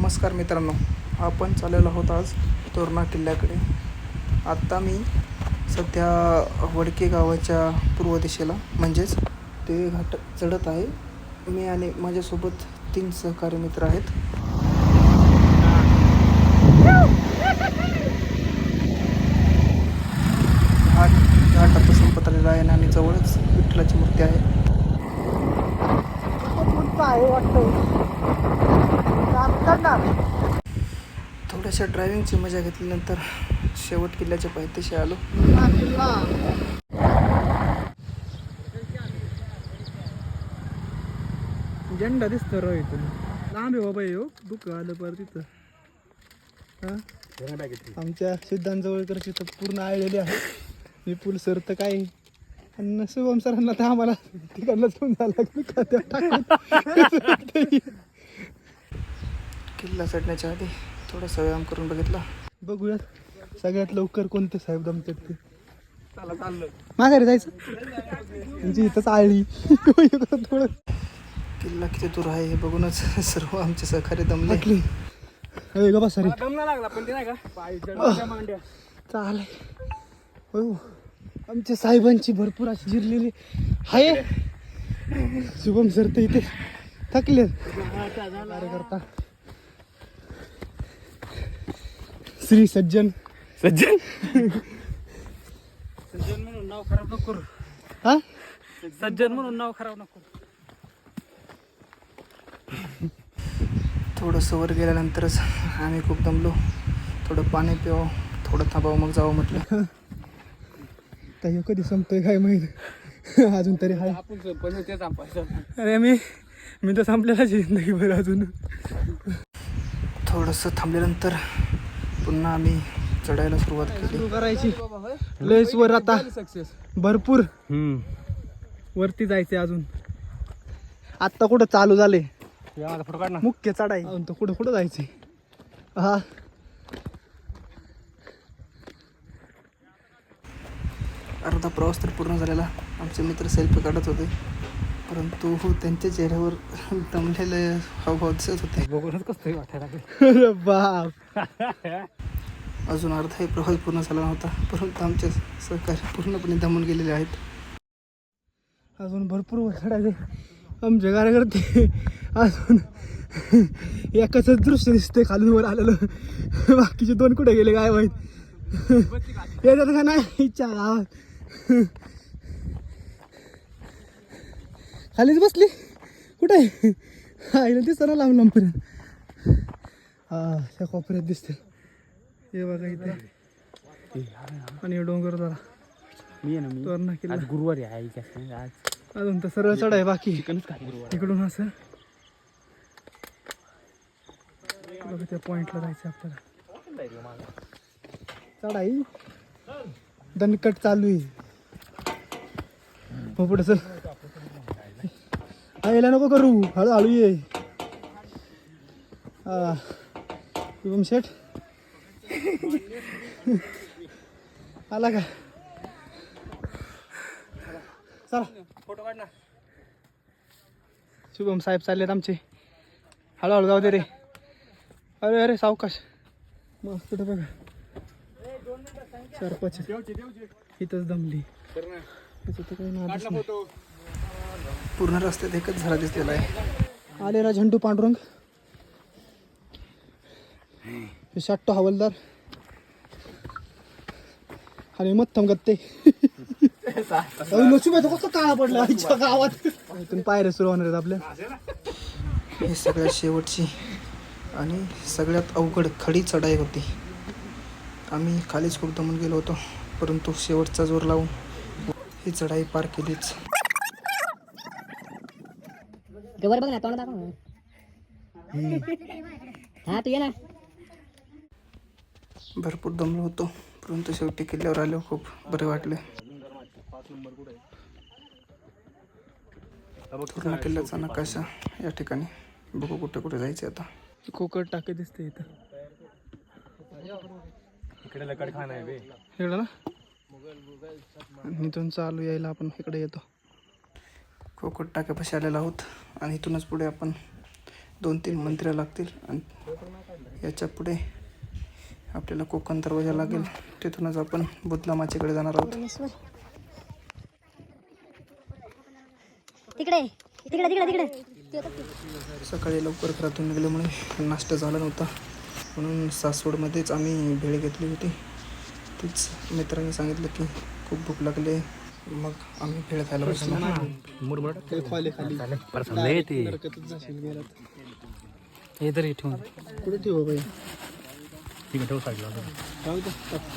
नमस्कार मित्रांनो आपण चाललेलो आहोत आज तोरणा किल्ल्याकडे. आत्ता मी सध्या वडके गावाच्या पूर्व दिशेला म्हणजेच ते घाट चढत आहे. मी आणि माझ्यासोबत तीन सहकारी मित्र आहेत. घाट घाट आता संपत आलेला आहे आणि जवळच विठ्ठलाची मूर्ती आहे वाटतं. थोड्याशा ड्रायव्हिंगची मजा घेतल्यानंतर शेवट किल्ल्याच्या पायथ्याशी आलो. झेंडा दिसतो राव इथून. लांब आहे बाबा येऊ दुःख आलं परत तिथं हा? आमच्या सिद्धांत जवळकरची तर पूर्ण आळलेली आहे. विपुल सर तर काय? शुभम सरांना तर आम्हाला जायला लागलं. खात्यात टाकून. किल्ला चढण्याच्या आधी थोडासा व्यायाम करून बघितला. बघूयात. सगळ्यात लवकर कोणते साहेब जमतात ते? माघारी जायचं? म्हणजे इथंच आळली थोडं किल्ला किती दूर आहे हे बघूनच सर्व आमचे सहकारी दमले. अरे ग बस रे लागला पण ते नाही का? पाय जडच्या मांड्या. चालेल. हो. आमच्या साहेबांची भरपूर अशी जिरलेली आहे. शुभम सर तर इथे थकले करता श्री सज्जन. सज्जन? सज्जन म्हणून नाव खराब नको करू. हा? सज्जन म्हणून नाव खराब नको करू. थोडंसं वर गेल्यानंतरच आम्ही खूप दमलो. थोडं पाणी पिवावं थोडं थांबावं मग जावं म्हटलं. काही कधी संपतोय काय माहीत? अजून तरी हाय. आपण पण तेच संपायचं. अरे मी मी तर संपलेला जिंदगी भर अजून. थोडंसं थांबल्यानंतर पुन्हा आम्ही चढायला सुरुवात केली. करायची. लयच वर आता. सक्सेस भरपूर वरती जायचे अजून. आत्ता कुठं चालू झाले? मुख्य चढाई. अजून तर कुठं कुठं जायचे हा. अर्धा प्रवास तर पूर्ण झालेला. आमचे मित्र सेल्फी काढत होते. परंतु त्यांच्या चेहऱ्यावर दमलेले हावभाव दिसत होते. बघूनच कसं वाटायला बाप. अजून अर्धाही प्रवास पूर्ण झाला नव्हता परंतु आमचे सहकारी पूर्णपणे दमून गेलेले आहेत. अजून भरपूर वर चढायचे आमचे कार्यकर्ते अजून एकाच दृश्य दिसतंय खालून वर आलेलं. बाकीचे दोन कुठे गेले काय माहीत. येतात का नाही? इच्छा गावात खालीच बसली. कुठे आईला दिसतं ना लांब लांबपर्यंत हा त्या कोपऱ्यात दिसते हे बघा इथे. आणि हे डोंगर जरा. मी आहे ना मी तोरणा किल्ला आज गुरुवारी आहे आज अजून तर सरळ चढ आहे बाकी. इकडून असं. बघा त्या पॉइंटला जायचं आपल्याला. चढाई. दणकट चालू आहे. हो पुढे चल. यायला नको करू. हळूहळू ये. शुभम शेठ. आला का? चला. फोटो काढ ना शुभम साहेब चाललेत आमचे. हळूहळू जाऊ दे रे. अरे अरे सावकाश. मस्त कुठं बघा. चार पाच. इथंच दमली. काही पूर्ण रस्त्यात एकच झाला दिसलेला आहे. आलेला झंडू पांडुरंग विशाट्टो शाट्टो हवालदार. आणि मत्थम गत्ते. नशिब कसं काळा पडला? आईच्या गावात. इथून पायऱ्या सुरू होणार आहेत आपल्या. हे सगळ्यात शेवटची आणि सगळ्यात अवघड खडी चढाई होती. आम्ही खालीच खूप दमून गेलो होतो परंतु शेवटचा जोर लावून ही चढाई पार केलीच. वर बघ ना तोंड दाखव ना. हा तू ये ना. भरपूर दमलो होतो परंतु शेवटी किल्ल्यावर आलो खूप बरे वाटले. पूर्ण किल्ल्याचा नकाशा या ठिकाणी. बघू कुठे कुठे जायचे आता. कोकट टाके दिसते इथं. इकडे लकड खान आहे बे. इकडं ना? आणि इथून चालू यायला आपण इकडे येतो. कोकट टाक्यापाशी आलेलो आहोत. आणि इथूनच पुढे आपण दोन तीन मंत्र्या लागतील. आणि याच्यापुढे आपल्याला कोकण दरवाजा लागेल. तिथूनच आपण बुद्धलामाचीकडे जाणार आहोत. तिकडे तिकडे तिकडे तिकडे. सकाळी लवकर घरातून निघाल्यामुळे नाश्ता झाला नव्हता. म्हणून सासवडमध्येच आम्ही भेळ घेतली होती. तीच मित्रांनी सांगितलं की खूप भूक लागली आहे. मग आम्ही भेळ खायला बसलो. हे तरी ठेवून. कुठे ठेवू बाई? ठीक आहे ठेवू साईडला.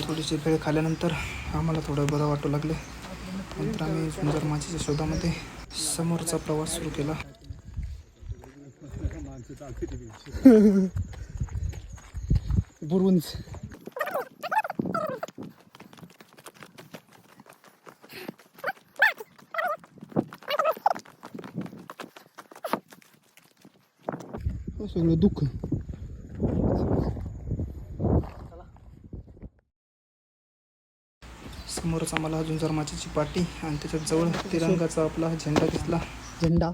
थोडीशी भेळ खाल्ल्यानंतर आम्हाला थोडं बरं वाटू लागले. नंतर आम्ही सुंदर माचीच्या शोधामध्ये समोरचा प्रवास सुरू केला. बुरुंज हे सगळं दुःख समोरच आम्हाला अजून जर माचीची पाटी आणि त्याच्यात जवळ तिरंगाचा आपला झेंडा दिसला. झेंडा.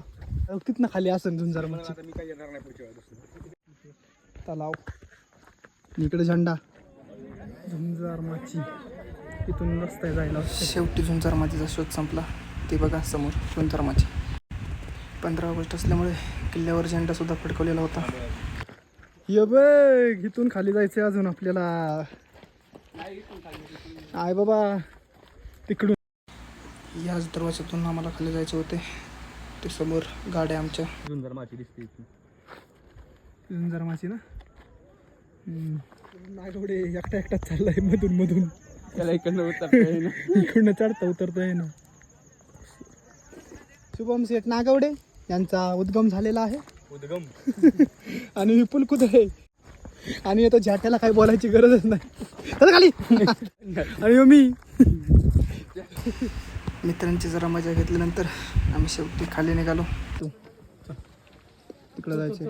तिथनं खाली असेल झुंजार माची मी काय येणार नाही तलाव. इकडे झेंडा. झुंजार माची इथून रस्ता आहे जायला शेवटी झुंजार माचीचा शोध संपला. ते बघा समोर झुंजार माची पंधरा ऑगस्ट असल्यामुळे किल्ल्यावर झेंडा सुद्धा फडकवलेला होता. ये बघ इथून खाली जायचं अजून आपल्याला. आय बाबा तिकडून. याच दरवाजातून आम्हाला खाली जायचे होते. ते समोर गाड्या आमच्या. माती दिसते इथून. झुंजार माची ना नागवडे एकटा एकटाच चाललाय मधून मधून. त्याला इकडनं उतरता. इकडनं चढता उतरता येईना. शुभम शेठ नागवडे? यांचा उद्गम झालेला आहे. उद्गम. आणि विपुल कुत्रे आणि आता झाट्याला काही बोलायची गरजच नाही. चला खाली. आणि ह्यो मी. मित्रांची जरा मजा घेतल्यानंतर आम्ही शेवटी खाली निघालो. तिकडे जायचे